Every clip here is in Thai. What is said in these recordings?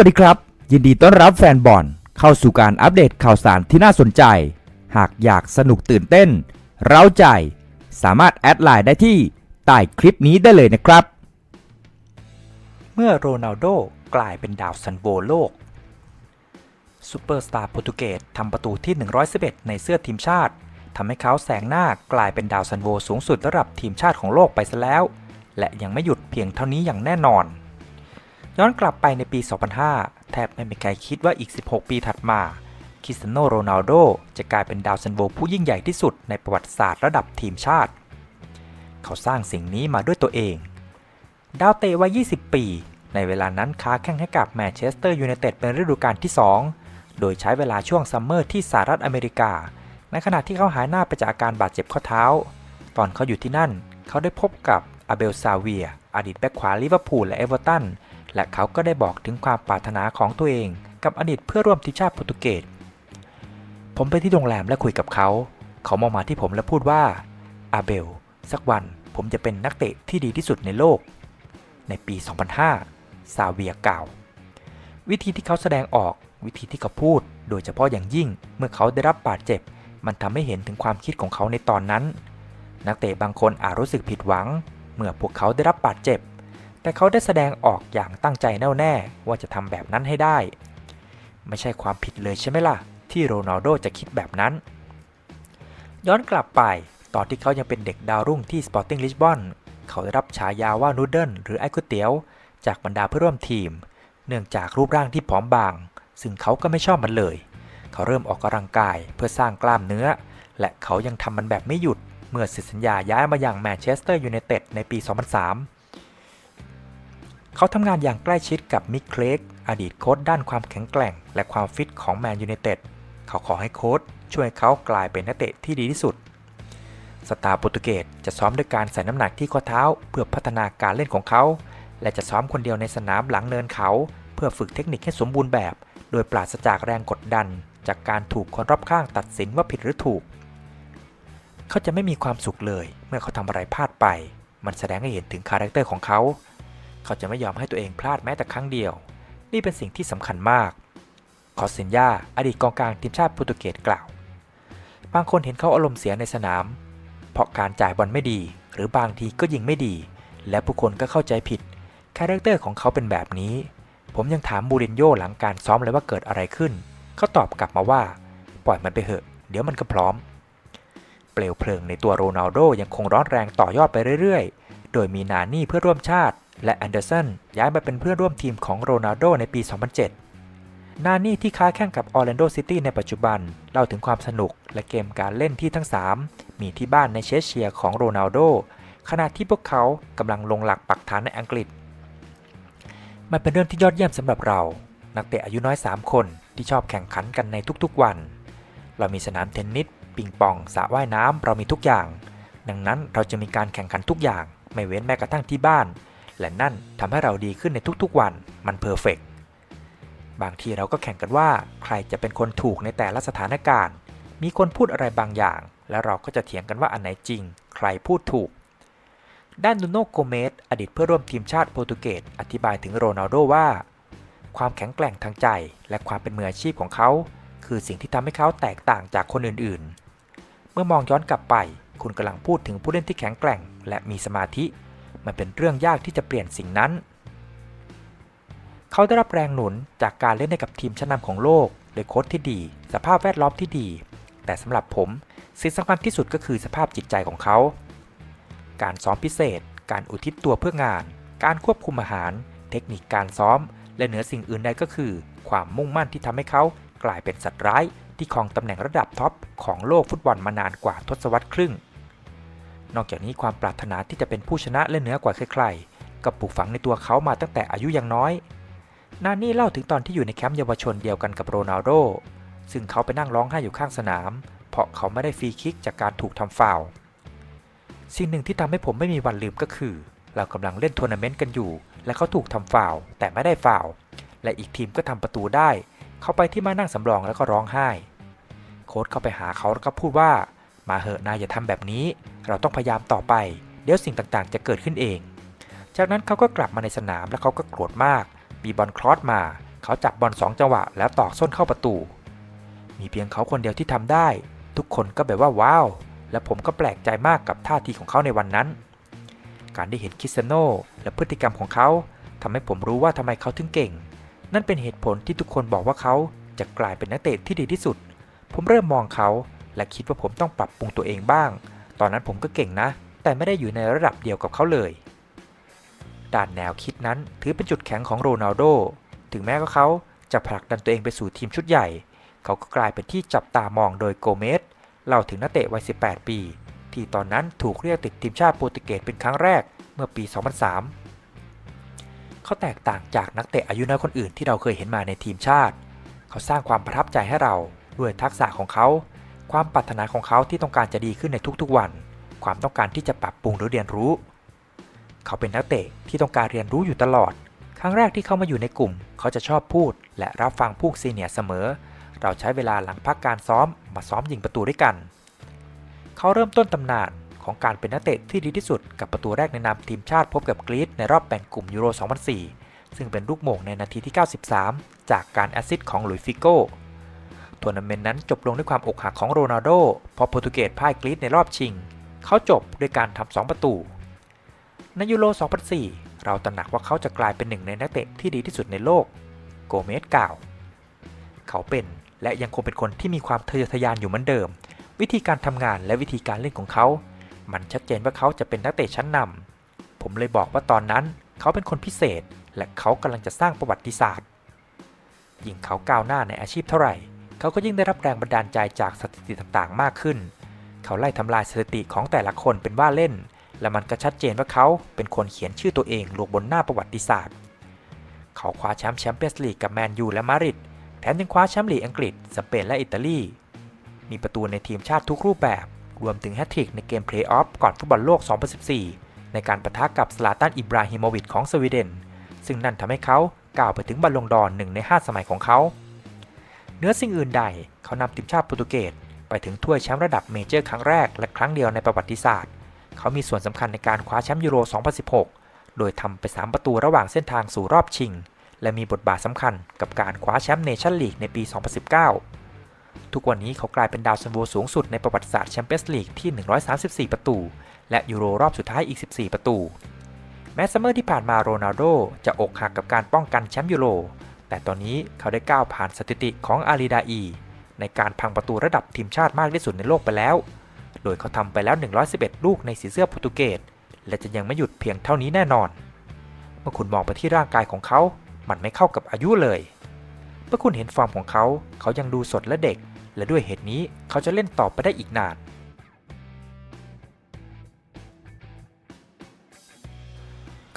วัสดีครับ ยินดีต้อนรับแฟนบอลเข้าสู่การอัปเดตข่าวสารที่น่าสนใจ หากอยากสนุกตื่นเต้น เร้าใจ สามารถแอดไลน์ได้ที่ใต้คลิปนี้ได้เลยนะครับ เมื่อโรนัลโดกลายเป็นดาวซันโวโลกซูเปอร์สตาร์โปรตุเกสทำประตูที่ 111 ในเสื้อทีมชาติทำให้เขาแซงหน้ากลายเป็นดาวซันโวสูงสุดระดับทีมชาติของโลกไปซะแล้ว และยังไม่หยุดเพียงเท่านี้อย่างแน่นอน ย้อนกลับไปในปี 2005 แทบไม่มีใครคิดว่าอีก 16 ปีถัดมาคริสเตียโนโรนัลโดจะกลายเป็นดาวซันโวผู้ยิ่งใหญ่ที่สุดในประวัติศาสตร์ระดับทีมชาติ เขาสร้างสิ่งนี้มาด้วยตัวเอง ดาวเตะวัย 20 ปี ในเวลานั้นค้าแข่งให้กับแมนเชสเตอร์ยูไนเต็ดเป็นฤดูกาลที่ 2 โดยใช้เวลาช่วงซัมเมอร์ที่สหรัฐอเมริกา ในขณะที่เขาหายหน้าไปจากอาการบาดเจ็บข้อเท้า ตอนเขาอยู่ที่นั่น เขาได้พบกับอาเบลซาเวีย อดีตแบ็คขวาลิเวอร์พูลและเอเวอร์ตัน และเขาก็ได้บอกถึงความปรารถนาของตัวเองกับอดีตเพื่อร่วมทีมชาติโปรตุเกส ผมไปที่โรงแรมและคุยกับเขา เขามองมาที่ผมและพูดว่า อาเบล สักวันผมจะเป็นนักเตะที่ดีที่สุดในโลก ในปี 2005 ซาเวียกล่าว วิธีที่เขาแสดงออก วิธีที่เขาพูด โดยเฉพาะอย่างยิ่ง เมื่อเขาได้รับบาดเจ็บ มันทำให้เห็นถึงความคิดของเขาในตอนนั้น นักเตะบางคนอาจรู้สึกผิดหวัง เมื่อพวกเขาได้รับบาดเจ็บ แต่เขาได้แสดงออกอย่างตั้งใจแน่วแน่ว่าจะทำแบบนั้นให้ได้ ไม่ใช่ความผิดเลยใช่ไหมล่ะ ที่โรนัลโดจะคิดแบบนั้น ย้อนกลับไปตอนที่เขายังเป็นเด็กดาวรุ่งที่ Sporting Lisbon เขาได้รับฉายาว่านูเดิลหรือไอ้ก๋วยเตี๋ยว จากบรรดาเพื่อนร่วมทีม เนื่องจากรูปร่างที่ผอมบาง ซึ่งเขาก็ไม่ชอบมันเลย เขาเริ่มออกกำลังกายเพื่อสร้างกล้ามเนื้อ และเขายังทำมันแบบไม่หยุดเมื่อเซ็นสัญญาย้ายมาอย่างแมนเชสเตอร์ยูไนเต็ดในปี 2003 เขาทำงานอย่างใกล้ชิดกับมิกเคลกอดีตโค้ชด้านความแข็งแกร่ง และความฟิตของแมนยูไนเต็ดเขาขอให้โค้ชช่วยเขากลายเป็นนักเตะที่ดีที่สุด สตาร์โปรตุเกสจะซ้อมด้วยการใส่น้ำหนักที่ข้อเท้า เพื่อพัฒนาการเล่นของเขา และจะซ้อมคนเดียวในสนามหลังเนินเขา เพื่อฝึกเทคนิคให้สมบูรณ์แบบ โดยปราศจากแรงกดดัน จากการถูกคนรอบข้างตัดสินว่าผิดหรือถูก เขาจะไม่มีความสุขเลย เมื่อเขาทำอะไรพลาดไป มันแสดงให้เห็นถึงคาแรคเตอร์ของเขา เขาจะไม่ยอมให้ตัวเองพลาดแม้แต่ครั้งเดียว นี่เป็นสิ่งที่สำคัญมากคอสเซนยาอดีตกองกลางทีมชาติโปรตุเกสกล่าว บางคนเห็นเขาอารมณ์เสียในสนาม เพราะการจ่ายบอลไม่ดี หรือบางทีก็ยิงไม่ดี และผู้คนก็เข้าใจผิด คาแรคเตอร์ของเขาเป็นแบบนี้ ผมยังถามมูรินโญ่หลังการซ้อมเลยว่าเกิดอะไรขึ้น เขาตอบกลับมาว่า ปล่อยมันไปเถอะ เดี๋ยวมันก็พร้อม เปลวเพลิงในตัวโรนัลโดยังคงร้อนแรงต่อยอดไปเรื่อยๆ โดยมีนานี่เพื่อร่วมชาติ และแอนเดอร์สันย้ายมาเป็นเพื่อนร่วมทีมของโรนัลโดในปี 2007 นานี่ที่ค้าแข่งกับออร์แลนโดซิตี้ในปัจจุบัน เล่าถึงความสนุกและเกมการเล่นที่ทั้ง 3 มีที่บ้านในเชสเชียร์ของโรนัลโดขณะที่พวกเขากำลังลงหลักปักฐานในอังกฤษ มันเป็นเรื่องที่ยอดเยี่ยมสำหรับเรา นักเตะอายุน้อย 3 คนที่ชอบแข่งขันกันในทุกๆวัน เรามีสนามเทนนิสปิงปองสระว่ายน้ำเรามีทุกอย่าง ดังนั้นเราจะมีการแข่งขันทุกอย่าง ไม่เว้นแม้กระทั่งที่บ้าน และนั่นทำให้เราดีขึ้นในทุกๆวัน มันเพอร์เฟกบางทีเราก็แข่งกันว่า ใครจะเป็นคนถูกในแต่ละสถานการณ์ มีคนพูดอะไรบางอย่าง แล้วเราก็จะเถียงกันว่าอันไหนจริง ใครพูดถูก ด้านนูโนโกเมสอดีตเพื่อร่วมทีมชาติโปรตุเกสอธิบายถึงโรนัลโดว่า ความแข็งแกร่งทางใจ และความเป็นมืออาชีพของเขา คือสิ่งที่ทำให้เขาแตกต่างจากคนอื่นๆ เมื่อมองย้อนกลับไป คุณกำลังพูดถึงผู้เล่นที่แข็งแกร่ง และมีสมาธิ มันเป็นเรื่องยากที่จะเปลี่ยนสิ่งนั้น เขาได้รับแรงหนุนจากการเล่นให้กับทีมชั้นนำของโลกโดยโค้ชที่ดี สภาพแวดล้อมที่ดี แต่สำหรับผมสิ่งสำคัญที่สุดก็คือสภาพจิตใจของเขา การซ้อมพิเศษ การอุทิศตัวเพื่องาน การควบคุมอาหาร เทคนิคการซ้อม และเหนือสิ่งอื่นใดก็คือ ความมุ่งมั่นที่ทำให้เขากลายเป็นสัตว์ร้ายที่ครองตำแหน่งระดับท็อปของโลกฟุตบอลมานานกว่าทศวรรษครึ่ง นอกจากนี้ความปรารถนาที่จะเป็นผู้ชนะและเหนือกว่าใครๆก็ปลูกฝังในตัวเขามาตั้งแต่อายุยังน้อย นานี่เล่าถึงตอนที่อยู่ในแคมป์เยาวชนเดียวกันกับโรนัลโด ซึ่งเขาไปนั่งร้องไห้อยู่ข้างสนาม เพราะเขาไม่ได้ฟรีคิกจากการถูกทำฟาวสิ่งหนึ่งที่ทำให้ผมไม่มีวันลืมก็คือ เรากำลังเล่นทัวร์นาเมนต์กันอยู่ และเขาถูกทำฟาวแต่ไม่ได้ฟาวและอีกทีมก็ทำประตูได้ เขาไปที่มานั่งสำรองแล้วก็ร้องไห้ โค้ชเข้าไปหาเขาแล้วก็พูดว่า มาเหอะนายอย่าทำแบบนี้ เราต้องพยายามต่อไป เดี๋ยวสิ่งต่างๆ จะเกิดขึ้นเอง จากนั้นเขาก็กลับมาในสนามแล้วเขาก็โกรธมาก มีบอลครอสมา เขาจับบอลสองจังหวะ แล้วตอกส้นเข้าประตู มีเพียงเขาคนเดียวที่ทำได้ ทุกคนก็แบบว่าว้าว และผมก็แปลกใจมากกับท่าทีของเขาในวันนั้น การได้เห็นคิสเซโนและพฤติกรรมของเขาทำให้ผมรู้ว่าทำไมเขาถึงเก่ง นั่นเป็นเหตุผลที่ทุกคนบอกว่าเขาจะกลายเป็นนักเตะที่ดีที่สุด ผมเริ่มมองเขาและคิดว่าผมต้องปรับปรุงตัวเองบ้าง ตอนนั้นผมก็เก่งนะ แต่ไม่ได้อยู่ในระดับเดียวกับเขาเลย ด้านแนวคิดนั้นถือเป็นจุดแข็งของโรนัลโด ถึงแม้ว่าเขาจะผลักดันตัวเองไปสู่ทีมชุดใหญ่ เขาก็กลายเป็นที่จับตามองโดยโกเมสเล่าถึงนักเตะวัย 18 ปี ที่ตอนนั้นถูกเรียกติดทีมชาติโปรตุเกสเป็นครั้งแรกเมื่อปี 2003 เขาแตกต่างจากนักเตะอายุน้อยคนอื่นที่เราเคยเห็นมาในทีมชาติ เขาสร้างความประทับใจให้เราด้วยทักษะของเขา ความปรารถนาของเขาที่ต้องการจะดีขึ้นในทุกๆวัน ความต้องการที่จะปรับปรุงหรือเรียนรู้ เขาเป็นนักเตะที่ต้องการเรียนรู้อยู่ตลอด ครั้งแรกที่เขามาอยู่ในกลุ่ม เขาจะชอบพูด และรับฟังผู้ซีเนียร์เสมอ เราใช้เวลาหลังพักการซ้อม มาซ้อมยิงประตูด้วยกัน เขาเริ่มต้นตำนานของการเป็นนักเตะที่ดีที่สุดกับประตูแรกในนามทีมชาติพบกับกรีซในรอบแบ่งกลุ่มยูโร 2004 ซึ่งเป็นลูกโมงในนาทีที่ 93 จากการแอซิสของหลุยส์ฟิโก้ ทัวร์นาเมนต์นั้นจบลงด้วยความอกหักของโรนัลโดเพราะโปรตุเกสพ่ายกรีซในรอบชิง เขาจบด้วยการทำ2ประตู ในยูโร 2004 เราตระหนักว่าเขาจะกลายเป็นหนึ่งในนักเตะที่ดีที่สุดในโลก โกเมสกล่าว เขาเป็นและยังคงเป็นคนที่มีความทะเยอทะยานอยู่เหมือนเดิม วิธีการทำงานและวิธีการเล่นของเขา มันชัดเจนว่าเขาจะเป็นนักเตะชั้นนำผมเลยบอกว่าตอนนั้น เขาเป็นคนพิเศษ และเขากำลังจะสร้างประวัติศาสตร์ยิ่งเขาก้าวหน้าในอาชีพเท่าไหร่ เขาก็ยิ่งได้รับแรงบันดาลใจจากสถิติต่างๆ มากขึ้น เขาไล่ทำลายสถิติของแต่ละคนเป็นว่าเล่น และมันก็ชัดเจนว่าเขาเป็นคนเขียนชื่อตัวเองลงบนหน้าประวัติศาสตร์ เขาคว้าแชมป์แชมเปี้ยนส์ลีกกับแมนยูและมาริดแถมยังคว้าแชมป์ลีกอังกฤษ สเปนและอิตาลี มีประตูในทีมชาติทุกรูปแบบ รวมถึงแฮตทริกในเกมเพลย์ออฟก่อนฟุตบอลโลก 2014 ในการประทะกับสลาตันอิบราฮิโมวิชของสวีเดน ซึ่งนั่นทำให้เขาก้าวไปถึงบอลลงดอนหนึ่งใน 5 สมัยของเขา เนื้อสิ่งอื่นใด เขานำทีมชาติโปรตุเกสไปถึงถ้วยแชมป์ระดับเมเจอร์ครั้งแรกและครั้งเดียวในประวัติศาสตร์ เขามีส่วนสำคัญในการคว้าแชมป์ยูโร 2016 โดยทำไป 3 ประตูระหว่างเส้นทางสู่รอบชิง และมีบทบาทสำคัญกับการคว้าแชมป์เนชั่นลีกในปี 2019 ทุกวันนี้เขากลายเป็นดาวซันโวสูงสุดในประวัติศาสตร์แชมเปี้ยนส์ลีกที่ 134 ประตู และยูโรรอบสุดท้ายอีก 14 ประตู แม้ซัมเมอร์ที่ผ่านมาโรนัลโดจะอกหักกับการป้องกันแชมป์ยูโร แต่ตอนนี้เขาได้ก้าวผ่านสถิติของอาลีดาอี ในการพังประตูระดับทีมชาติมากที่สุดในโลกไปแล้ว โดยเขาทำไปแล้ว 111 ลูกในสีเสื้อโปรตุเกส และจะยังไม่หยุดเพียงเท่านี้แน่นอน เมื่อคุณมองไปที่ร่างกายของเขา มันไม่เข้ากับอายุเลย เมื่อคุณเห็นฟอร์มของเขา เขายังดูสดและเด็ก และด้วยเหตุนี้เขาจะเล่นต่อไปได้อีกนาน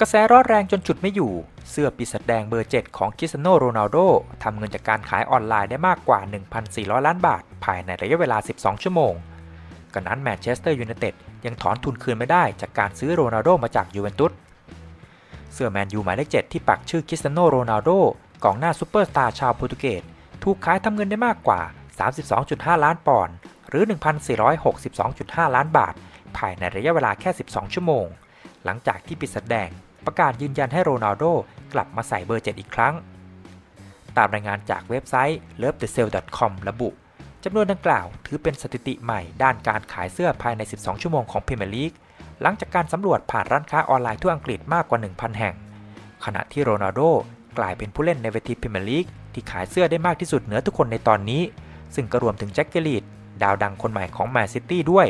กระแสร้อนแรงจนจุดไม่อยู่ เสื้อปีศาจแดงเบอร์ 7 ของคริสเตียโนโรนัลโดทำเงินจากการขายออนไลน์ได้มากกว่า 1,400 ล้านบาท ภายในระยะเวลา 12 ชั่วโมงกระนั้นแมนเชสเตอร์ยูไนเต็ดยังถอนทุนคืนไม่ได้จากการซื้อโรนัลโดมาจากยูเวนตุสเสื้อแมนยูหมายเลข 7 ที่ปักชื่อคริสเตียโนโรนัลโดกองหน้าซูเปอร์สตาร์ชาวโปรตุเกสถูกขายทำเงินได้มากกว่า 32.5 ล้านปอนด์หรือ 1,462.5 ล้านบาท ภายในระยะเวลาแค่ 12 ชั่วโมง หลังจากที่ปิดแสดงประกาศยืนยันให้โรนัลโดกลับมาใส่เบอร์ 7 อีกครั้ง ตามรายงานจากเว็บไซต์ lovethesale.com ระบุจำนวนดังกล่าวถือเป็นสถิติใหม่ด้านการขายเสื้อภายใน 12 ชั่วโมงของพรีเมียร์ลีกหลังจากการสำรวจผ่านร้านค้าออนไลน์ทั่วอังกฤษมากกว่า 1,000 แห่ง ขณะที่โรนัลโดกลายเป็นผู้เล่นในเวทีพรีเมียร์ลีกที่ขายเสื้อได้มากที่สุดเหนือทุกคนในตอนนี้ ซึ่งก็รวมถึงแจ็คเกอรีดดาวดังคนใหม่ของแมนซิตี้ด้วย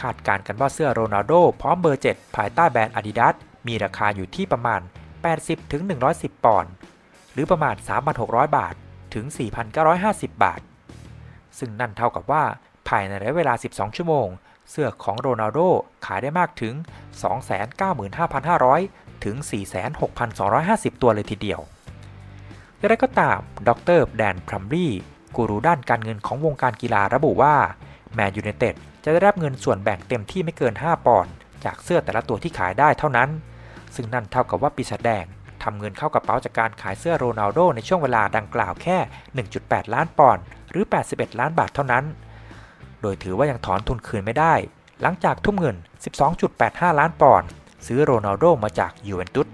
คาดการกันว่าเสื้อโรนัลโดพร้อมเบอร์ 7 ภายใต้แบรนด์ Adidas มีราคาอยู่ที่ประมาณ 80-110 ปอนด์หรือประมาณ 3,600 บาทถึง 4,950 บาท ซึ่งนั่นเท่ากับว่าภายในระยะเวลา 12 ชั่วโมง เสื้อของโรนัลโดขายได้มากถึง 295,500 ถึง 46,250 ตัวเลยทีเดียวอย่างไรก็ตาม ดรแดนพรัมรี่กูรูด้านการเงินของวงการกีฬาระบุว่า แมนยูไนเต็ด จะได้รับเงินส่วนแบ่งเต็มที่ไม่เกิน 5 ปอนด์จากเสื้อแต่ละตัวที่ขายได้เท่านั้น ซึ่งนั่นเท่ากับว่าปีศาจแดงทำเงินเข้ากระเป๋าจากการขายเสื้อโรนัลโดในช่วงเวลาดังกล่าวแค่ 1.8 ล้านปอนด์หรือ 81 ล้านบาทเท่านั้น โดยถือว่ายังถอนทุนคืนไม่ได้ หลังจากทุ่มเงิน 12.85 ล้านปอนด์ซื้อโรนัลโดมาจากยูเวนตุส